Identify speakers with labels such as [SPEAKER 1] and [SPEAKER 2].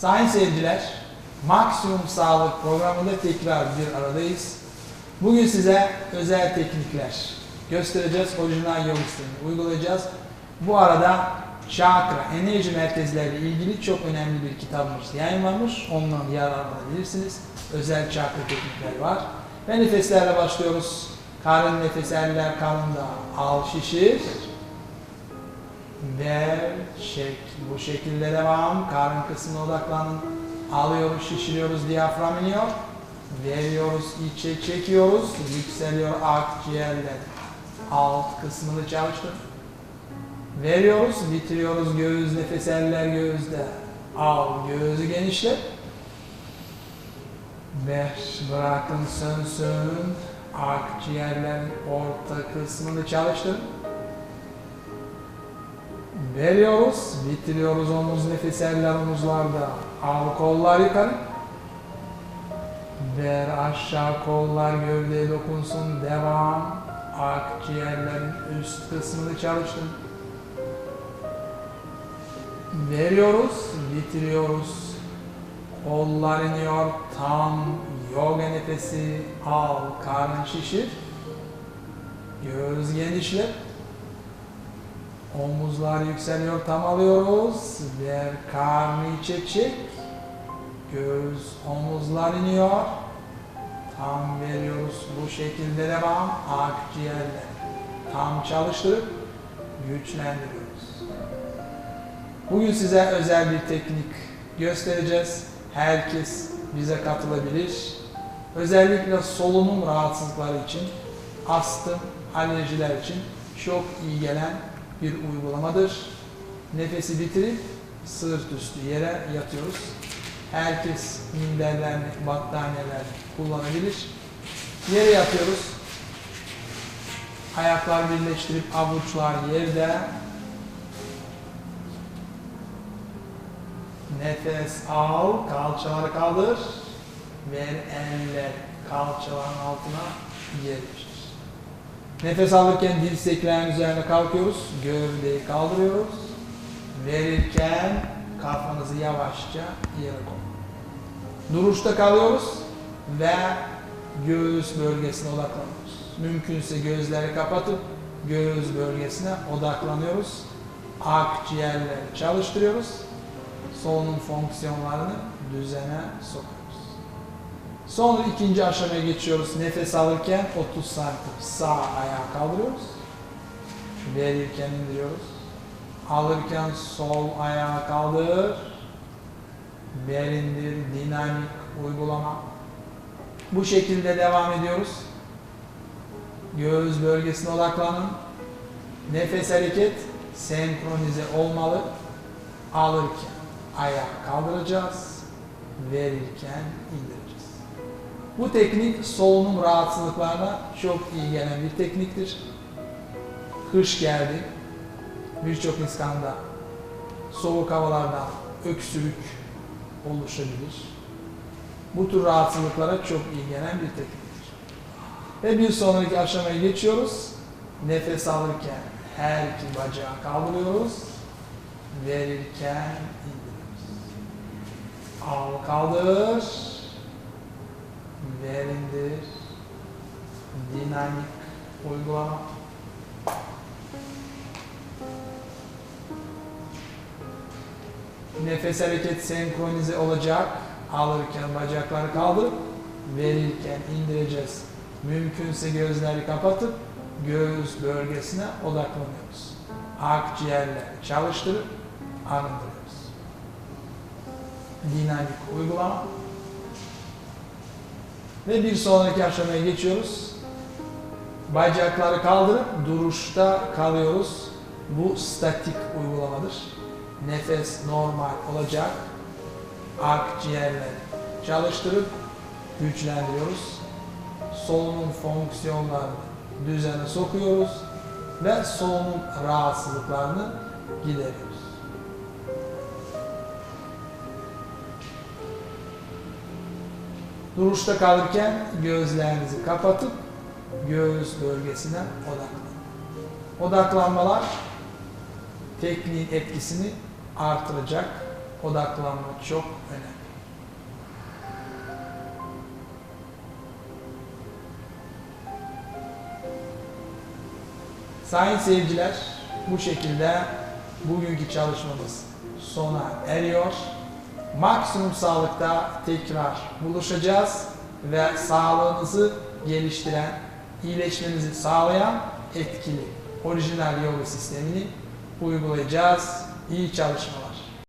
[SPEAKER 1] Sayın seyirciler, Maksimum Sağlık programında tekrar bir aradayız. Bugün size özel teknikler göstereceğiz. Orijinal yoga uygulayacağız. Bu arada çakra, enerji merkezleriyle ilgili çok önemli bir kitabımız yayınlanmış. Ondan yararlanabilirsiniz. Özel çakra teknikleri var. Ve nefeslerle başlıyoruz. Karın nefes eller karında al şişir. Ver, çek. Bu şekilde devam. Karın kısmına odaklanın. Alıyoruz, şişiriyoruz, diyafram iniyor. Veriyoruz, içe çekiyoruz. Yükseliyor akciğerler. Alt kısmını çalıştır. Veriyoruz, bitiriyoruz. Göğüs, nefes eller göğüste. Al, göğüsü genişlet. Ver, bırakın sönsün. Akciğerlerin orta kısmını çalıştırın. Veriyoruz, bitiriyoruz omuz nefes eller omuzlarda. Al kollar yukarı. Ver aşağı kollar gövdeye dokunsun. Devam. Akciğerlerin üst kısmını çalıştır. Veriyoruz, bitiriyoruz. Kollar iniyor. Tam yoga nefesi. Al, karnın şişir. Göğüs genişlet. Omuzlar yükseliyor, tam alıyoruz. Ver karnı içe çek. Göğüs, omuzlar iniyor. Tam veriyoruz. Bu şekilde devam. Akciğerler. Tam çalıştırıp güçlendiriyoruz. Bugün size özel bir teknik göstereceğiz. Herkes bize katılabilir. Özellikle solunum rahatsızlıkları için, astım, alerjiler için çok iyi gelen bir uygulamadır. Nefesi bitirip sırt üstü yere yatıyoruz. Herkes minderlerini, battaniyelerini kullanabilir. Yere yatıyoruz. Ayaklar birleştirip avuçlar yerde. Nefes al, kalçaları kaldır. Ver eller kalçaların altına yerleştir. Nefes alırken dirseklerin üzerine kalkıyoruz. Gövdeyi kaldırıyoruz. Verirken kafanızı yavaşça yere koyun. Duruşta kalıyoruz ve göğüs bölgesine odaklanıyoruz. Mümkünse gözleri kapatıp göğüs bölgesine odaklanıyoruz. Akciğerleri çalıştırıyoruz. Solunum fonksiyonlarını düzene sokuyoruz. Sonra ikinci aşamaya geçiyoruz. Nefes alırken 30 santim sağ ayağı kaldırıyoruz. Verirken indiriyoruz. Alırken sol ayağı kaldır. Ver indir. Dinamik uygulama. Bu şekilde devam ediyoruz. Göğüs bölgesine odaklanın. Nefes hareket senkronize olmalı. Alırken ayağı kaldıracağız. Verirken indireceğiz. Bu teknik solunum rahatsızlıklarına çok iyi gelen bir tekniktir. Kış geldi. Birçok insanda soğuk havalardan öksürük oluşabilir. Bu tür rahatsızlıklara çok iyi gelen bir tekniktir. Ve bir sonraki aşamaya geçiyoruz. Nefes alırken her iki bacağı kaldırıyoruz. Verirken indiriyoruz. Al kaldır. Ver indir. Dinamik uygulama. Nefes hareket senkronize olacak. Alırken bacakları kaldırıp verirken indireceğiz. Mümkünse gözleri kapatıp göğüs bölgesine odaklanıyoruz. Akciğerleri çalıştırıp arındırıyoruz. Dinamik uygulama. Ve bir sonraki aşamaya geçiyoruz. Bacakları kaldırıp duruşta kalıyoruz. Bu statik uygulamadır. Nefes normal olacak. Akciğerleri çalıştırıp güçlendiriyoruz. Solunum fonksiyonlarını düzene sokuyoruz ve solunum rahatsızlıklarını gideriyoruz. Duruşta kalırken gözlerinizi kapatıp göğüs bölgesine odaklanın. Odaklanmalar tekniğin etkisini artıracak. odaklanma çok önemli. Sayın seyirciler, bu şekilde bugünkü çalışmamız sona eriyor. Maksimum sağlıkta tekrar buluşacağız ve sağlığınızı geliştiren, iyileşmenizi sağlayan etkili orijinal yoga sistemini uygulayacağız. İyi çalışmalar.